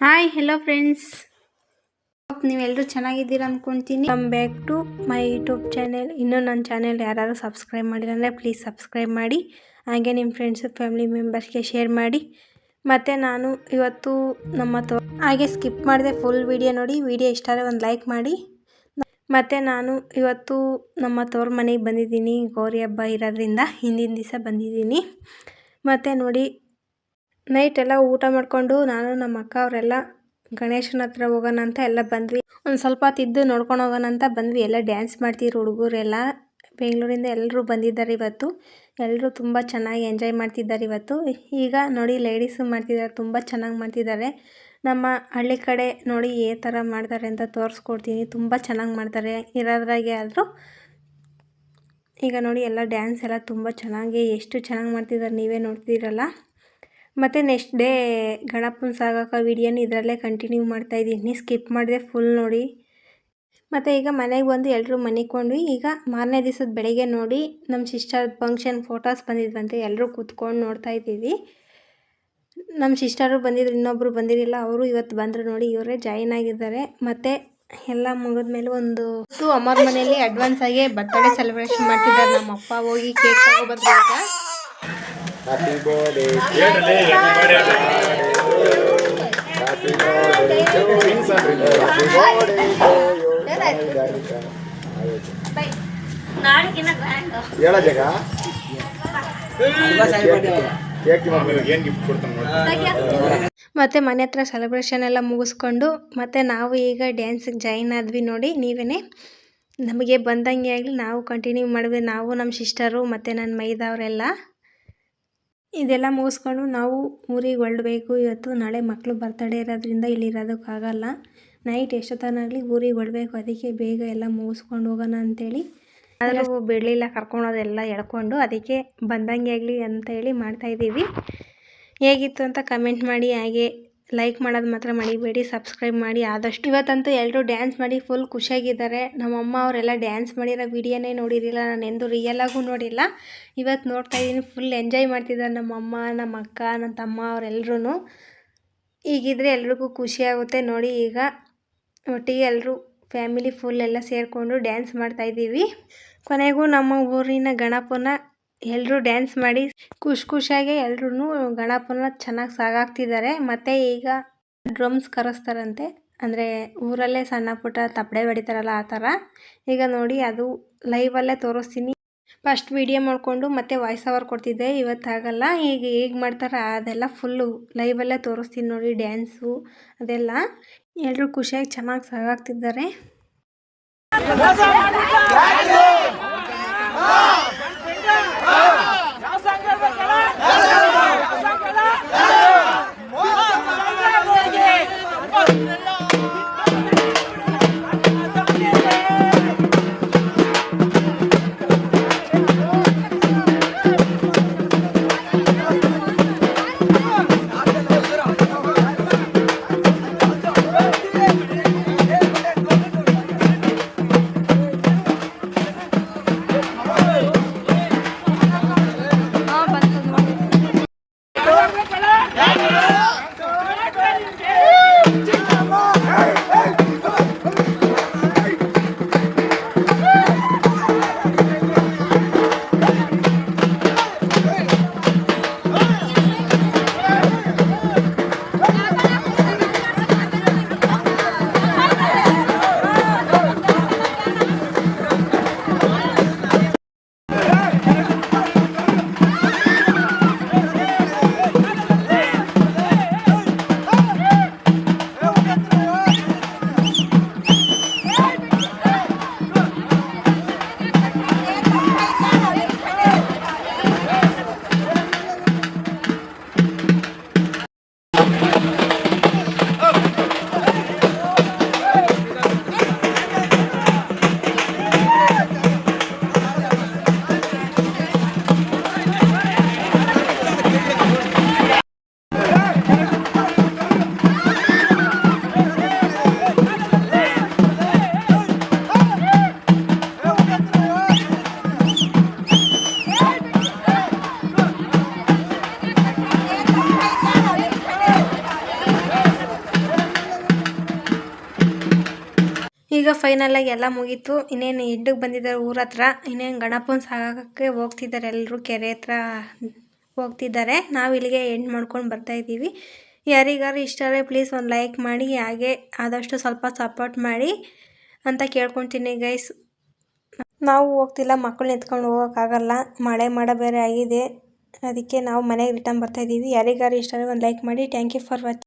Hi hello friends ನೀವೆಲ್ಲರೂ ಚೆನ್ನಾಗಿದ್ದೀರಾ ಅಂದ್ಕೊಳ್ತೀನಿ come back to my YouTube channel ಇನ್ನೂ ನನ್ನ ಚಾನೆಲ್ ಯಾರು ಸಬ್ಸ್ಕ್ರೈಬ್ ಮಾಡಿಲ್ಲ ಅಂದರೆ ಪ್ಲೀಸ್ ಸಬ್ಸ್ಕ್ರೈಬ್ ಮಾಡಿ. ಹಾಗೆ ನಿಮ್ಮ ಫ್ರೆಂಡ್ಸು ಫ್ಯಾಮಿಲಿ ಮೆಂಬರ್ಸ್ಗೆ ಶೇರ್ ಮಾಡಿ. ಮತ್ತು ನಾನು ಇವತ್ತು ನಮ್ಮ ತೋ ಹಾಗೆ ಸ್ಕಿಪ್ ಮಾಡಿದೆ ಫುಲ್ ವಿಡಿಯೋ ನೋಡಿ. ವಿಡಿಯೋ ಇಷ್ಟ ಆದರೆ ಒಂದು ಲೈಕ್ ಮಾಡಿ. ಮತ್ತು ನಾನು ಇವತ್ತು ನಮ್ಮ ತೋರ್ ಮನೆಗೆ ಬಂದಿದ್ದೀನಿ. ಗೌರಿ ಹಬ್ಬ ಇರೋದ್ರಿಂದ ಹಿಂದಿನ ದಿವಸ ಬಂದಿದ್ದೀನಿ. ಮತ್ತು ನೋಡಿ ನೈಟ್ ಎಲ್ಲ ಊಟ ಮಾಡಿಕೊಂಡು ನಾನು ನಮ್ಮ ಅಕ್ಕ ಅವರೆಲ್ಲ ಗಣೇಶನ ಹತ್ರ ಹೋಗೋಣ ಅಂತ ಎಲ್ಲ ಬಂದ್ವಿ. ಒಂದು ಸ್ವಲ್ಪ ತಿದ್ದು ನೋಡ್ಕೊಂಡು ಹೋಗೋಣ ಅಂತ ಬಂದ್ವಿ. ಎಲ್ಲ ಡ್ಯಾನ್ಸ್ ಮಾಡ್ತಿದ್ರು ಹುಡುಗರೆಲ್ಲ. ಬೆಂಗಳೂರಿಂದ ಎಲ್ಲರೂ ಬಂದಿದ್ದಾರೆ ಇವತ್ತು. ಎಲ್ಲರೂ ತುಂಬ ಚೆನ್ನಾಗಿ ಎಂಜಾಯ್ ಮಾಡ್ತಿದ್ದಾರೆ ಇವತ್ತು. ಈಗ ನೋಡಿ ಲೇಡೀಸು ಮಾಡ್ತಿದ್ದಾರೆ, ತುಂಬ ಚೆನ್ನಾಗಿ ಮಾಡ್ತಿದ್ದಾರೆ. ನಮ್ಮ ಹಳ್ಳಿ ಕಡೆ ನೋಡಿ ಏ ಥರ ಮಾಡ್ತಾರೆ ಅಂತ ತೋರಿಸ್ಕೊಡ್ತೀನಿ. ತುಂಬ ಚೆನ್ನಾಗಿ ಮಾಡ್ತಾರೆ. ಇರೋದ್ರಾಗೆ ಆದರೂ ಈಗ ನೋಡಿ ಎಲ್ಲ ಡ್ಯಾನ್ಸ್ ಎಲ್ಲ ತುಂಬ ಚೆನ್ನಾಗಿ, ಎಷ್ಟು ಚೆನ್ನಾಗಿ ಮಾಡ್ತಿದ್ದಾರೆ ನೀವೇ ನೋಡ್ತಿದ್ದೀರಲ್ಲ ಮತ್ತು ನೆಕ್ಸ್ಟ್ ಡೇ ಗಣಪನ ಸಾಗಾಕ ವೀಡಿಯೋನ ಇದರಲ್ಲೇ ಕಂಟಿನ್ಯೂ ಮಾಡ್ತಾಯಿದ್ದೀನಿ ಸ್ಕಿಪ್ ಮಾಡಿದೆ ಫುಲ್ ನೋಡಿ. ಮತ್ತು ಈಗ ಮನೆಗೆ ಬಂದು ಎಲ್ಲರೂ ಮನಿಕೊಂಡ್ವಿ. ಈಗ ಮಾರನೇ ದಿವಸದ ಬೆಳಿಗ್ಗೆ ನೋಡಿ ನಮ್ಮ ಸಿಸ್ಟರ್ ಫಂಕ್ಷನ್ ಫೋಟೋಸ್ ಬಂದಿದ್ವಂತೆ ಎಲ್ಲರೂ ಕೂತ್ಕೊಂಡು ನೋಡ್ತಾ ಇದ್ದೀವಿ. ನಮ್ಮ ಸಿಸ್ಟರು ಬಂದಿದ್ರು ಇನ್ನೊಬ್ಬರು ಬಂದಿರಲಿಲ್ಲ, ಅವರು ಇವತ್ತು ಬಂದರು ನೋಡಿ ಇವರೇ ಜಾಯಿನ್ ಆಗಿದ್ದಾರೆ. ಮತ್ತು ಎಲ್ಲ ಮುಗಿದ್ಮೇಲೆ ಒಂದು ಅಮ್ಮರ ಮನೆಯಲ್ಲಿ ಅಡ್ವಾನ್ಸ್ ಆಗಿ ಬರ್ತ್ಡೇ ಸೆಲೆಬ್ರೇಷನ್ ಮಾಡ್ತಿದ್ದಾರೆ. ನಮ್ಮ ಅಪ್ಪ ಹೋಗಿ ಕೇಕ್ ತಗೊಬಂದ್ರು ಈಗ Happy birthday Happy birthday. To you. Happy birthday. To you. ಹೇಳ ಜಗ ಏನು ಗಿಫ್ಟ್ ಕೊಡ್ತಾನೆ ಮತ್ತು ಮನೆ ಹತ್ರ ಸೆಲೆಬ್ರೇಷನ್ ಎಲ್ಲ ಮುಗಿಸ್ಕೊಂಡು ಮತ್ತು ನಾವು ಈಗ ಡ್ಯಾನ್ಸಿಗೆ ಜಾಯಿನ್ ಆದ್ವಿ ನೋಡಿ ನೀವೇ ನಮಗೆ ಬಂದಂಗೆ ಆಗಲಿ ನಾವು ಕಂಟಿನ್ಯೂ ಮಾಡಿದ್ವಿ ನಾವು ನಮ್ಮ ಸಿಸ್ಟರು ಮತ್ತು ನನ್ನ ಮೈದವರೆಲ್ಲ ಇದೆಲ್ಲ ಮುಗಿಸ್ಕೊಂಡು ನಾವು ಊರಿಗೆ ಹೊರಡ್ಬೇಕು. ಇವತ್ತು ನಾಳೆ ಮಕ್ಕಳು ಬರ್ತಡೇ ಇರೋದ್ರಿಂದ ಇಲ್ಲಿ ಇರೋದಕ್ಕಾಗಲ್ಲ ನೈಟ್ ಎಷ್ಟೊತ್ತನಾಗಲಿ ಊರಿಗೆ ಹೊಡ್ಬೇಕು ಅದಕ್ಕೆ ಬೇಗ ಎಲ್ಲ ಮುಗಿಸ್ಕೊಂಡು ಹೋಗೋಣ ಅಂತೇಳಿ. ಆದರೂ ಬಿಡಲಿಲ್ಲ, ಕರ್ಕೊಂಡೋದೆಲ್ಲ ಎಳ್ಕೊಂಡು ಅದಕ್ಕೆ ಬಂದಂಗೆ ಆಗಲಿ ಅಂತ ಹೇಳಿ ಮಾಡ್ತಾಯಿದ್ದೀವಿ ಹೇಗಿತ್ತು ಅಂತ ಕಮೆಂಟ್ ಮಾಡಿ, ಹಾಗೆ ಲೈಕ್ ಮಾಡೋದು ಮಾತ್ರ ಮಡಿಬೇಡಿ ಸಬ್ಸ್ಕ್ರೈಬ್ ಮಾಡಿ. ಆದಷ್ಟು ಇವತ್ತಂತೂ ಎಲ್ಲರೂ ಡ್ಯಾನ್ಸ್ ಮಾಡಿ ಫುಲ್ ಖುಷಿಯಾಗಿದ್ದಾರೆ. ನಮ್ಮಮ್ಮ ಅವರೆಲ್ಲ ಡ್ಯಾನ್ಸ್ ಮಾಡಿರೋ ವಿಡಿಯೋನೇ ನೋಡಿರಲಿಲ್ಲ, ನಾನು ಎಂದು ರಿಯಲಾಗೂ ನೋಡಿಲ್ಲ. ಇವತ್ತು ನೋಡ್ತಾ ಇದ್ದೀನಿ ಫುಲ್ ಎಂಜಾಯ್ ಮಾಡ್ತಿದ್ದಾರೆ ನಮ್ಮಮ್ಮ ನಮ್ಮ ಅಕ್ಕ ನನ್ನ ತಮ್ಮ ಅವರೆಲ್ಲರೂ ಈಗಿದ್ರೆ ಎಲ್ರಿಗೂ ಖುಷಿಯಾಗುತ್ತೆ ನೋಡಿ ಈಗ ಒಟ್ಟಿಗೆ ಎಲ್ಲರೂ ಫ್ಯಾಮಿಲಿ ಫುಲ್ ಎಲ್ಲ ಸೇರಿಕೊಂಡು ಡ್ಯಾನ್ಸ್ ಮಾಡ್ತಾಯಿದ್ದೀವಿ ಕೊನೆಗೂ ನಮ್ಮ ಊರಿನ ಗಣಪನ ಎಲ್ಲರೂ ಡ್ಯಾನ್ಸ್ ಮಾಡಿ ಖುಷಿ ಖುಷಿಯಾಗಿ ಎಲ್ಲರೂ ಗಣಪನ ಚೆನ್ನಾಗಿ ಸಾಗಾಕ್ತಿದ್ದಾರೆ ಮತ್ತು ಈಗ ಡ್ರಮ್ಸ್ ಕರೆಸ್ತಾರಂತೆ. ಅಂದರೆ ಊರಲ್ಲೇ ಸಣ್ಣ ಪುಟ್ಟ ತಪ್ಪಡೆ ಬಡಿತಾರಲ್ಲ ಆ ಥರ ಈಗ ನೋಡಿ ಅದು ಲೈವಲ್ಲೇ ತೋರಿಸ್ತೀನಿ. ಫಸ್ಟ್ ವಿಡಿಯೋ ಮಾಡಿಕೊಂಡು ಮತ್ತೆ ವಾಯ್ಸ್ ಓವರ್ ಕೊಡ್ತಿದ್ದೆ. ಇವತ್ತಾಗಲ್ಲ. ಈಗ ಹೇಗೆ ಮಾಡ್ತಾರೆ ಅದೆಲ್ಲ ಫುಲ್ಲು ಲೈವಲ್ಲೇ ತೋರಿಸ್ತೀನಿ ನೋಡಿ ಡ್ಯಾನ್ಸು ಅದೆಲ್ಲ. ಎಲ್ಲರೂ ಖುಷಿಯಾಗಿ ಚೆನ್ನಾಗಿ ಸಾಗಾಗ್ತಿದ್ದಾರೆ. 아! ಈಗ ಫೈನಲಾಗಿ ಎಲ್ಲ ಮುಗೀತು. ಇನ್ನೇನು ಎಂಡಿಗೆ ಬಂದಿದ್ದಾರೆ ಊರ ಹತ್ರ, ಇನ್ನೇನು ಗಣಪನ ಸಾಗಕ್ಕೆ ಹೋಗ್ತಿದ್ದಾರೆ ಎಲ್ಲರೂ ಕೆರೆ ಹತ್ರ ಹೋಗ್ತಿದ್ದಾರೆ ನಾವು ಇಲ್ಲಿಗೆ ಎಂಡ್ ಮಾಡ್ಕೊಂಡು ಬರ್ತಾ ಇದ್ದೀವಿ. ಯಾರಿಗಾರು ಇಷ್ಟ ಆದರೆ ಪ್ಲೀಸ್ ಒಂದು ಲೈಕ್ ಮಾಡಿ, ಹಾಗೆ ಆದಷ್ಟು ಸ್ವಲ್ಪ ಸಪೋರ್ಟ್ ಮಾಡಿ ಅಂತ ಕೇಳ್ಕೊತೀನಿ ಗೈಸ್ ನಾವು ಹೋಗ್ತಿಲ್ಲ ಮಕ್ಕಳು ಎತ್ಕೊಂಡು ಹೋಗೋಕ್ಕಾಗಲ್ಲ. ಮಳೆ ಮಾಡ ಬೇರೆ ಆಗಿದೆ. ಅದಕ್ಕೆ ನಾವು ಮನೆಗೆ ರಿಟರ್ನ್ ಬರ್ತಾ ಇದ್ದೀವಿ. ಯಾರಿಗಾರು ಇಷ್ಟ ಆದರೆ ಒಂದು ಲೈಕ್ ಮಾಡಿ. Thank you for watching